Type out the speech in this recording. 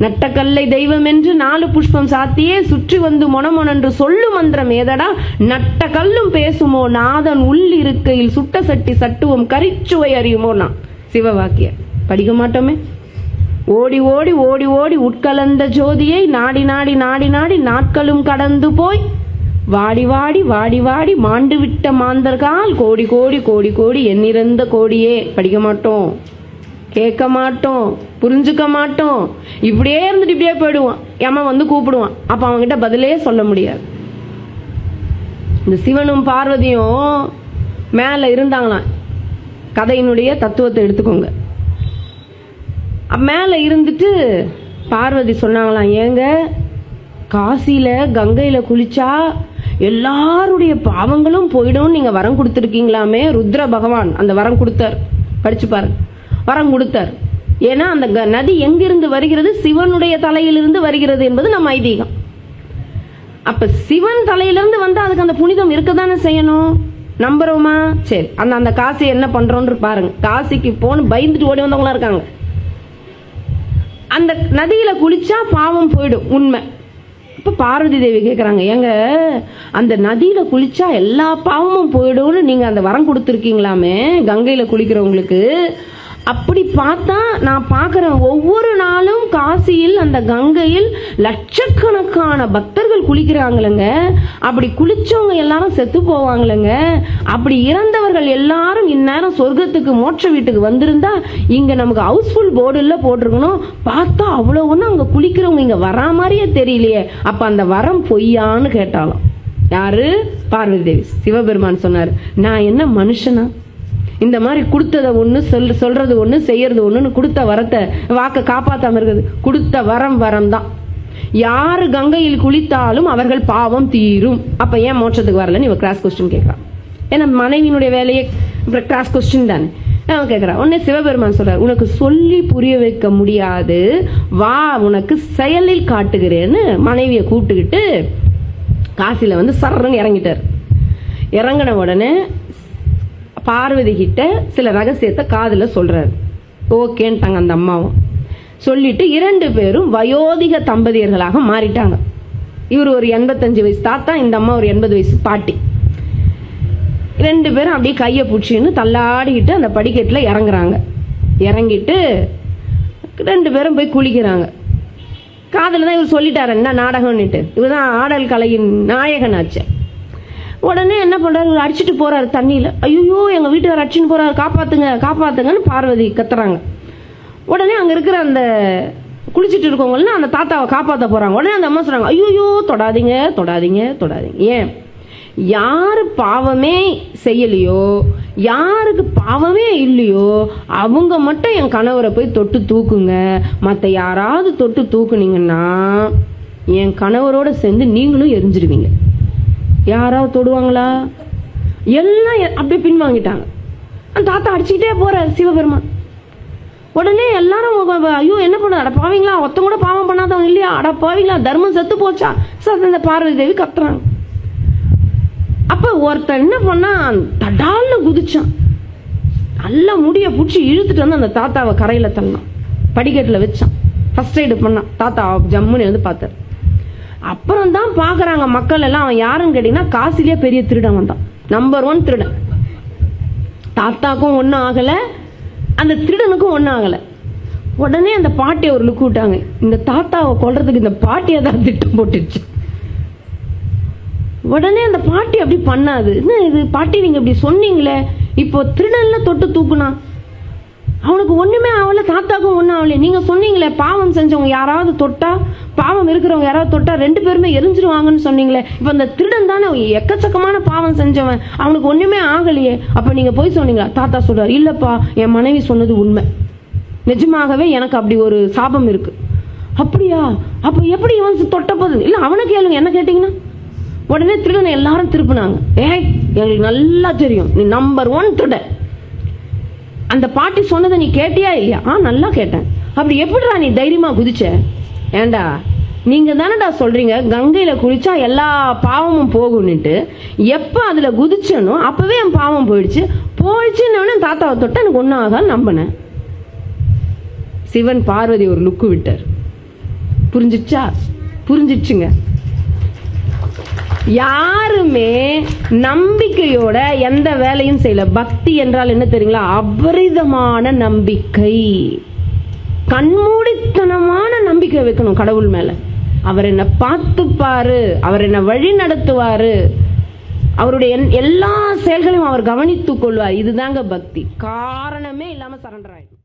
நட்டக்கல்லை தெய்வம் என்று நாலு புஷ்பம் சாத்தியே சுற்றி வந்து மொனமொனென்று சொல்லு மந்திரம் ஏதடா? நட்ட கல்லும் பேசுமோ? நாதன் உள்ளிருக்கையில் சுட்ட சட்டி சட்டுவம் கரிச்சுவை அறியுமோ நான் சிவவாக்கிய. படிக்க மாட்டோமே. ஓடி ஓடி ஓடி ஓடி உட்கலந்த ஜோதியை நாடி நாடி நாடி நாடி நாட்களும் கடந்து போய் வாடி வாடி வாடி வாடி மாண்டு விட்ட மாந்தர்கால் கோடி கோடி கோடி கோடி எண்ணிறந்த கோடியே. படிக்க மாட்டோம். கேட்க மாட்டோம் புரிஞ்சுக்க மாட்டோம் இப்படியே இருந்துட்டு இப்படியே போயிடுவான். எமன் வந்து கூப்பிடுவான். அப்போ அவன்கிட்ட பதிலே சொல்ல முடியாது. இந்த சிவனும் பார்வதியும் மேல இருந்தாங்களாம். கதையினுடைய தத்துவத்தை எடுத்துக்கோங்க. மேலே இருந்துட்டு பார்வதி சொன்னாங்களாம் ஏங்க காசியில கங்கையில் குளிச்சா எல்லாருடைய பாவங்களும் போயிடும் நீங்க வரம் கொடுத்துருக்கீங்களாமே ருத்ர பகவான். அந்த வரம் கொடுத்தார். படிச்சு பாருங்க. வரம் கொடுத்தார். ஏன்னா அந்த க- நதி எங்கிருந்து வருகிறது? சிவனுடைய தலையிலிருந்து வருகிறது என்பது நம்ம ஐதீகம். அப்ப சிவன் தலையிலிருந்து வந்து அதுக்கு அந்த புனிதம் இருக்கதானே செய்யணும்? நம்புறோமா? சரி அந்த அந்த காசி என்ன பண்றோம்னு பாருங்க. காசிக்கு போன்னு பயந்துட்டு ஓடி வந்தவங்களா இருக்காங்க. அந்த நதியில குளிச்சா பாவம் போயிடும் உண்மை. இப்ப பார்வதி தேவி கேக்குறாங்க ஏங்க அந்த நதியில குளிச்சா எல்லா பாவமும் போயிடும்னு நீங்க அந்த வரம் கொடுத்துருக்கீங்களாமே? கங்கையில குளிக்கிறவங்களுக்கு அப்படி பார்த்தா நான் பார்க்குறேன் ஒவ்வொரு நாளும் காசியில் அந்த கங்கையில் லட்சக்கணக்கான பக்தர்கள் குளிக்கிறாங்களங்க. அப்படி குளிச்சவங்க எல்லாரும் செத்து போவாங்களங்க. அப்படி இறந்தவர்கள் எல்லாரும் இந்நேரம் சொர்க்கத்துக்கு மோட்ச வீட்டுக்கு வந்திருந்தா இங்கே நமக்கு ஹவுஸ்ஃபுல் போர்டுல போட்டிருக்கணும். பார்த்தா அவ்வளோ ஒன்றும் அங்கே குளிக்கிறவங்க இங்கே வரா மாதிரியே தெரியலையே. அப்போ அந்த வரம் பொய்யான்னு கேட்டாலும். யாரு? பார்வதி தேவி. சிவபெருமான் சொன்னார் நான் என்ன மனுஷனா? இந்த மாதிரி கொடுத்ததை ஒன்று சொல் சொல்கிறது ஒன்று செய்கிறது ஒன்றுன்னு கொடுத்த வரத்தை வாக்கை காப்பாற்றாமல் இருக்குது கொடுத்த வரம் வரம் தான் யார் கங்கையில் குளித்தாலும் அவர்கள் பாவம் தீரும். அப்போ ஏன் மோட்சத்துக்கு வரலன்னு இவ கிராஸ் கொஸ்டின் கேட்குறான். ஏன்னா மனைவியினுடைய வேலையே கிராஸ் கொஸ்டின் தானே. அவன் கேட்குறான் உடனே சிவபெருமான் சொல்கிறார் உனக்கு சொல்லி புரிய வைக்க முடியாது. வா உனக்கு செயலில் காட்டுகிறேன்னு மனைவியை கூப்பிட்டுக்கிட்டு காசில வந்து சர்றன்னு இறங்கிட்டார். இறங்கின உடனே பார்வதி கிட்ட சில ரகசியத்தை காதில் சொல்கிறாரு ஓகேன்ட்டாங்க அந்த அம்மாவும். சொல்லிட்டு இரண்டு பேரும் வயோதிக தம்பதியர்களாக மாறிட்டாங்க. இவர் ஒரு எண்பத்தஞ்சு வயசு தாத்தா இந்த அம்மா ஒரு எண்பது வயசு பாட்டி. ரெண்டு பேரும் அப்படியே கையை பிடிச்சின்னு தள்ளாடிக்கிட்டு அந்த படிக்கட்டில் இறங்குறாங்க. இறங்கிட்டு ரெண்டு பேரும் போய் குளிக்கிறாங்க. காதில் தான் இவர் சொல்லிட்டார் என்ன நாடகம்னுட்டு. இவர் தான் ஆடல் கலையின் நாயகன் ஆச்சு உடனே என்ன பண்ணுறாரு அடிச்சுட்டு போகிறாரு தண்ணியில். ஐயோ எங்கள் வீட்டுக்காரர் அடிச்சுட்டு போகிறாரு காப்பாற்றுங்க காப்பாற்றுங்கன்னு பார்வதி கத்துறாங்க. உடனே அங்கே இருக்கிற அந்த குளிச்சிட்டு இருக்கவங்களாம் அந்த தாத்தாவை காப்பாற்ற போகிறாங்க உடனே அந்த அம்மா சொல்கிறாங்க ஐயோ தொடாதீங்க தொடாதீங்க தொடாதீங்க. ஏன்? யார் பாவமே செய்யலையோ யாருக்கு பாவமே இல்லையோ அவங்க மட்டும் என் கணவரை போய் தொட்டு தூக்குங்க. மற்ற யாராவது தொட்டு தூக்குனீங்கன்னா என் கணவரோட சேர்ந்து நீங்களும் எரிஞ்சிருவீங்க. யாராவது தொடுவாங்களா? எல்லாம் அப்படியே பின்வாங்கிட்டாங்க. அந்த தாத்தா அடிச்சுக்கிட்டே போறார் சிவபெருமான். உடனே எல்லாரும் ஐயோ என்ன பண்ண அட பாவீங்களா? ஒருத்தங்க கூட பாவம் பண்ணாதவங்க இல்லையா? அட பாவீங்களா? தர்மம் செத்து போச்சா? சார் இந்த பார்வதி தேவி கத்துறாங்க. அப்போ ஒருத்தன் என்ன பண்ணான் தடால்னு குதிச்சான். நல்லா முடிய பிடிச்சி இழுத்துட்டு வந்து அந்த தாத்தாவை கரையில் தள்ளினான் படிக்கட்டில் வச்சான். ஃபர்ஸ்ட் எய்டு பண்ணான். தாத்தா ஜம்முன்னு வந்து பார்த்தாரு. அப்புறம் தான் பாக்குறாங்க மக்கள் எல்லாம். அவன் யாருன்னு கேட்டீங்கன்னா காசிலேயே பெரிய திருடன் வந்தான். நம்பர் ஒன் திருடன். தாத்தாக்கும் ஒன்றும் ஆகலை. அந்த திருடனுக்கும் ஒன்றும் ஆகலை. உடனே அந்த பாட்டியை ஒரு லுக்கு விட்டாங்க. இந்த தாத்தாவை கொல்றதுக்கு இந்த பாட்டியை தான் திட்டம் போட்டுச்சு. உடனே அந்த பாட்டி அப்படி பண்ணாது. என்ன இது? பாட்டி நீங்கள் இப்படி சொன்னீங்களே. இப்போ திருடனில் தொட்டு தூக்குனா? அவனுக்கு ஒண்ணுமே ஆகல தாத்தாக்கும் ஒண்ணும் ஆகல நீங்க சொன்னீங்களே பாவம் செஞ்சவங்க யாராவது தொட்டா பாவம் இருக்கிறவங்க யாராவது தொட்டா ரெண்டு பேருமே எரிஞ்சிருவாங்கன்னு சொன்னீங்களே. இப்ப அந்த திருடன் தானே எக்கச்சக்கமான பாவம் செஞ்சவன். அவனுக்கு ஒண்ணுமே ஆகலையே. அப்ப நீங்க போய் சொன்னீங்களா? தாத்தா சொல்றாரு இல்லப்பா என் மனைவி சொன்னது உண்மை. நிஜமாகவே எனக்கு அப்படி ஒரு சாபம் இருக்கு. அப்படியா? அப்ப எப்படி இவன் தொட்ட போது? இல்ல அவனை கேளுங்க என்ன கேட்டீங்கன்னா. உடனே திருடனை எல்லாரும் திருப்பினாங்க. ஏய் எங்களுக்கு நல்லா தெரியும். நீ நம்பர் ஒன் திருடன். அந்த பாட்டி சொன்னதை நீ கேட்டியா இல்லையா? ஆ நல்லா கேட்டேன். அப்படி எப்படிடா நீ தைரியமா குதிச்ச? ஏண்டா நீங்க தானடா சொல்றீங்க கங்கையில குளிச்சா எல்லா பாவமும் போகும்னுட்டு. எப்ப அதுல குதிச்சனோ அப்பவே என் பாவம் போயிடுச்சு. போயிடுச்சுன்னு தாத்தாவை தொட்டு எனக்கு ஒன்றும் ஆகாது நம்பினேன். சிவன் பார்வதி ஒரு லுக்கு விட்டார். புரிஞ்சிச்சா? புரிஞ்சிச்சுங்க. யாருமே நம்பிக்கையோட எந்த வேலையும் செய்யல. பக்தி என்றால் என்ன தெரியுங்களா? அபரிதமான நம்பிக்கை. கண்மூடித்தனமான நம்பிக்கை வைக்கணும் கடவுள் மேல. அவர் என்ன பார்த்துப்பாரு அவர் என்ன வழி நடத்துவாரு. அவருடைய என்- எல்லா செயல்களையும் அவர் கவனித்துக் கொள்வார். இதுதாங்க பக்தி. காரணமே இல்லாம சரண்டர் ஆயிடும்.